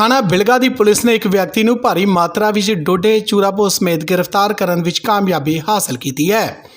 ਥਾਣਾ ਬਿਲਗਾ ਦੀ ਪੁਲਿਸ ਨੇ ਇੱਕ ਵਿਅਕਤੀ ਨੂੰ ਭਾਰੀ ਮਾਤਰਾ ਵਿੱਚ ਡੋਡੇ ਚੂਰਾਪੋ ਸਮੇਤ ਗ੍ਰਿਫਤਾਰ ਕਰਨ ਵਿੱਚ ਕਾਮਯਾਬੀ ਹਾਸਲ ਕੀਤੀ ਹੈ।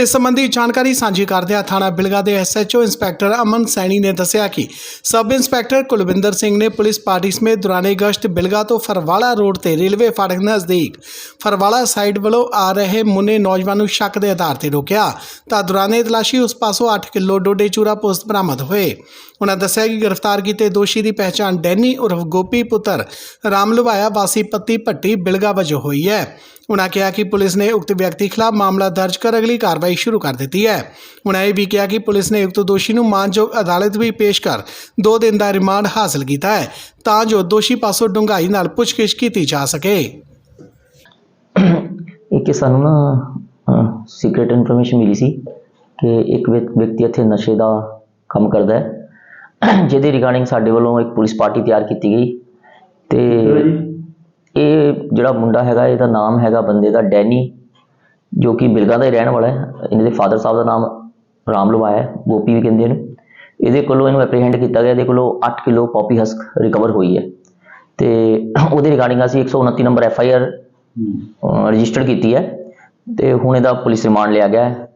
ਇਸ ਸੰਬੰਧੀ ਜਾਣਕਾਰੀ ਸਾਂਝੀ ਕਰਦਿਆਂ ਥਾਣਾ ਬਿਲਗਾ ਦੇ ਐਸਐਚਓ ਇੰਸਪੈਕਟਰ ਅਮਨ ਸੈਣੀ ਨੇ ਦੱਸਿਆ ਕਿ ਸਬ ਇੰਸਪੈਕਟਰ ਕੁਲਵਿੰਦਰ ਸਿੰਘ ਨੇ ਪੁਲਿਸ ਪਾਰਟੀ ਸਮੇਤ ਦੌਰਾਨੇ ਗਸ਼ਤ ਬਿਲਗਾ ਤੋਂ ਫਰਵਾਲਾ ਰੋਡ ਤੇ ਰੇਲਵੇ ਫਾਟਕ ਨਜ਼ਦੀਕ ਫਰਵਾਲਾ ਸਾਈਡ ਵੱਲੋਂ ਆ ਰਹੇ ਮੁੰਨੇ ਨੌਜਵਾਨ ਨੂੰ ਸ਼ੱਕ ਦੇ ਆਧਾਰ ਤੇ ਰੋਕਿਆ। ਤਾਂ ਦੌਰਾਨੇ ਤਲਾਸ਼ੀ ਉਸ ਪਾਸੋਂ 8 ਕਿਲੋ ਡੋਡੇ ਚੂਰਾ ਪੋਸਟ ਬਰਾਮਦ ਹੋਏ। ਉਹਨਾਂ ਦੱਸਿਆ ਕਿ ਗ੍ਰਿਫਤਾਰ ਕੀਤੇ ਦੋਸ਼ੀ ਦੀ ਪਹਿਚਾਣ ਡੈਨੀ ਉਰਫ ਗੋਪੀ ਪੁੱਤਰ ਰਾਮ ਲੁਭਾਇਆ ਵਾਸੀ ਪੱਤੀ ਭੱਟੀ ਬਿਲਗਾ ਵਜੋਂ ਹੋਈ ਹੈ। ਉਹਨਾਂ ਕਿਹਾ ਕਿ ਪੁਲਿਸ ਨੇ ਉਕਤ ਵਿਅਕਤੀ ਖਿਲਾਫ ਮਾਮਲਾ ਦਰਜ ਕਰ ਅਗਲੀ ਕਾਰਵਾਈ ਸ਼ੁਰੂ ਕਰ ਦਿੱਤੀ ਹੈ। ਉਹਨਾਂ ਇਹ ਵੀ ਕਿਹਾ ਕਿ ਪੁਲਿਸ ਨੇ ਉਕਤ ਦੋਸ਼ੀ ਨੂੰ ਮਾਨਯੋਗ ਅਦਾਲਤ ਵੀ ਪੇਸ਼ ਕਰ 2 ਦਿਨ ਦਾ ਰਿਮਾਂਡ ਹਾਸਲ ਕੀਤਾ ਹੈ ਤਾਂ ਜੋ ਦੋਸ਼ੀ ਪਾਸੋਂ ਡੂੰਘਾਈ ਨਾਲ ਪੁੱਛਗਿੱਛ ਕੀਤੀ ਜਾ ਸਕੇ। ਇੱਕ ਸਾਨੂੰ ਨਾ ਸੀਕ੍ਰੀਟ ਇਨਫੋਰਮੇਸ਼ਨ ਮਿਲੀ ਸੀ ਕਿ ਇੱਕ ਵਿਅਕ- ਵਿਅਕਤੀ ਇੱਥੇ ਨਸ਼ੇ ਦਾ ਕੰਮ ਕਰਦਾ ਹੈ। ਜਿਹਦੇ ਰਿਗਾਰਡਿੰਗ ਸਾਡੇ ਵੱਲੋਂ ਇੱਕ ਪੁਲਿਸ ਪਾਰਟੀ ਤਿਆਰ ਕੀਤੀ ਗਈ ਤੇ ਇਹ ਜਿਹੜਾ ਮੁੰਡਾ ਹੈਗਾ, ਇਹਦਾ ਨਾਮ ਹੈਗਾ ਬੰਦੇ ਦਾ ਡੈਨੀ, ਜੋ ਕਿ ਬਿਲਗਾ ਦਾ ਹੀ ਰਹਿਣ ਵਾਲਾ ਹੈ। ਇਹਨਾਂ ਦੇ ਫਾਦਰ ਸਾਹਿਬ ਦਾ ਨਾਮ ਰਾਮ ਲਵਾਇਆ ਹੈ, ਗੋਪੀ ਵੀ ਕਹਿੰਦੇ ਨੇ। ਇਹਦੇ ਕੋਲੋਂ ਇਹਨੂੰ ਐਪਰੀਹੈਂਡ ਕੀਤਾ ਗਿਆ, ਇਹਦੇ ਕੋਲੋਂ 8 ਕਿਲੋ ਪੌਪੀ ਹਸਕ ਰਿਕਵਰ ਹੋਈ ਹੈ। ਤੇ ਉਹਦੇ ਰਿਗਾਰਡਿੰਗ ਅਸੀਂ 129 number F I R register ਕੀਤੀ ਹੈ। ਤੇ ਹੁਣ ਇਹਦਾ ਪੁਲਿਸ ਰਿਮਾਂਡ ਲਿਆ ਗਿਆ ਹੈ।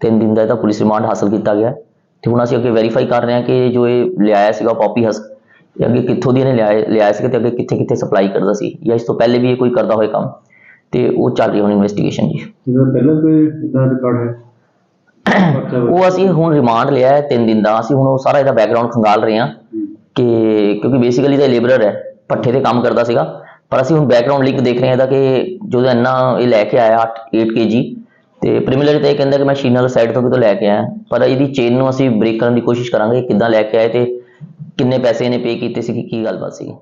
ਤਿੰਨ ਦਿਨ ਦਾ ਇਹਦਾ ਪੁਲਿਸ ਰਿਮਾਂਡ ਹਾਸਲ ਕੀਤਾ ਗਿਆ ਹੈ। ਤੇ ਹੁਣ ਅਸੀਂ ਅੱਗੇ ਵੈਰੀਫਾਈ ਕਰ ਰਹੇ ਹਾਂ ਕਿ ਜੋ ਇਹ ਲਿਆਇਆ ਸੀਗਾ ਪੌਪੀ ਹਸਕ ਇਹ ਅੱਗੇ ਕਿੱਥੋਂ ਦੀ ਇਹਨੇ ਲਿਆਇਆ ਲਿਆਇਆ ਸੀ ਤੇ ਅੱਗੇ ਕਿੱਥੇ ਕਿੱਥੇ ਸਪਲਾਈ ਕਰਦਾ ਸੀ। ਜਾਂ ਇਸ ਤੋਂ ਪਹਿਲੇ ਵੀ ਇਹ ਕੋਈ ਕਰਦਾ ਹੋਏ ਕੰਮ ਤੇ ਉਹ ਚੱਲ ਰਹੀ ਹੁਣ ਇਨਵੈਸਟੀਗੇਸ਼ਨ ਜੀ। ਇਹਦਾ ਪਹਿਲਾਂ ਕੋਈ ਇਦਾਂ ਰਿਕਾਰਡ ਹੈ? ਪਰਚਾ ਵਗੈਰਾ? ਉਹ ਅਸੀਂ ਹੁਣ ਰਿਮਾਂਡ ਲਿਆ ਹੈ ਤਿੰਨ ਦਿਨ ਦਾ। ਅਸੀਂ ਹੁਣ ਉਹ ਸਾਰਾ ਇਹਦਾ ਬੈਕਗ੍ਰਾਉਂਡ ਖੰਗਾਲ ਰਹੇ ਹਾਂ ਕਿ ਕਿਉਂਕਿ ਬੇਸਿਕਲੀ ਤਾਂ ਲੇਬਰਰ ਹੈ ਪੱਠੇ ਤੇ ਕੰਮ ਕਰਦਾ ਸੀਗਾ। ਪਰ ਅਸੀਂ ਹੁਣ ਬੈਕਗ੍ਰਾਉਂਡ ਲਿੰਕ ਦੇਖ ਰਹੇ ਹਾਂ ਇਹਦਾ ਕਿ ਜੋ ਇਹਦਾ ਇੰਨਾ ਇਹ ਲੈ ਕੇ ਆਇਆ 8 8 kg ਤੇ ਪ੍ਰੀਮਿਲਰੀ ਤਾਂ ਇਹ ਕਹਿੰਦਾ ਕਿ ਮੈਂ ਸ਼ੀਨਗਰ ਸਾਈਡ ਤੋਂ ਕਿਤੋਂ ਲੈ ਕੇ ਆਇਆ। ਪਰ ਇਹਦੀ ਚੇਨ ਨੂੰ ਅਸੀਂ ਬ੍ਰੇਕ ਕਰਨ ਦੀ ਕੋਸ਼ਿਸ਼ ਕਰਾਂਗੇ ਕਿੱਦਾਂ ਲੈ ਕੇ ਆਏ ਤੇ ਕਿੰਨੇ ਪੈਸੇ ਇਹਨੇ ਪੇ ਕੀਤੇ ਸੀ ਕੀ ਗੱਲਬਾਤ ਸੀ?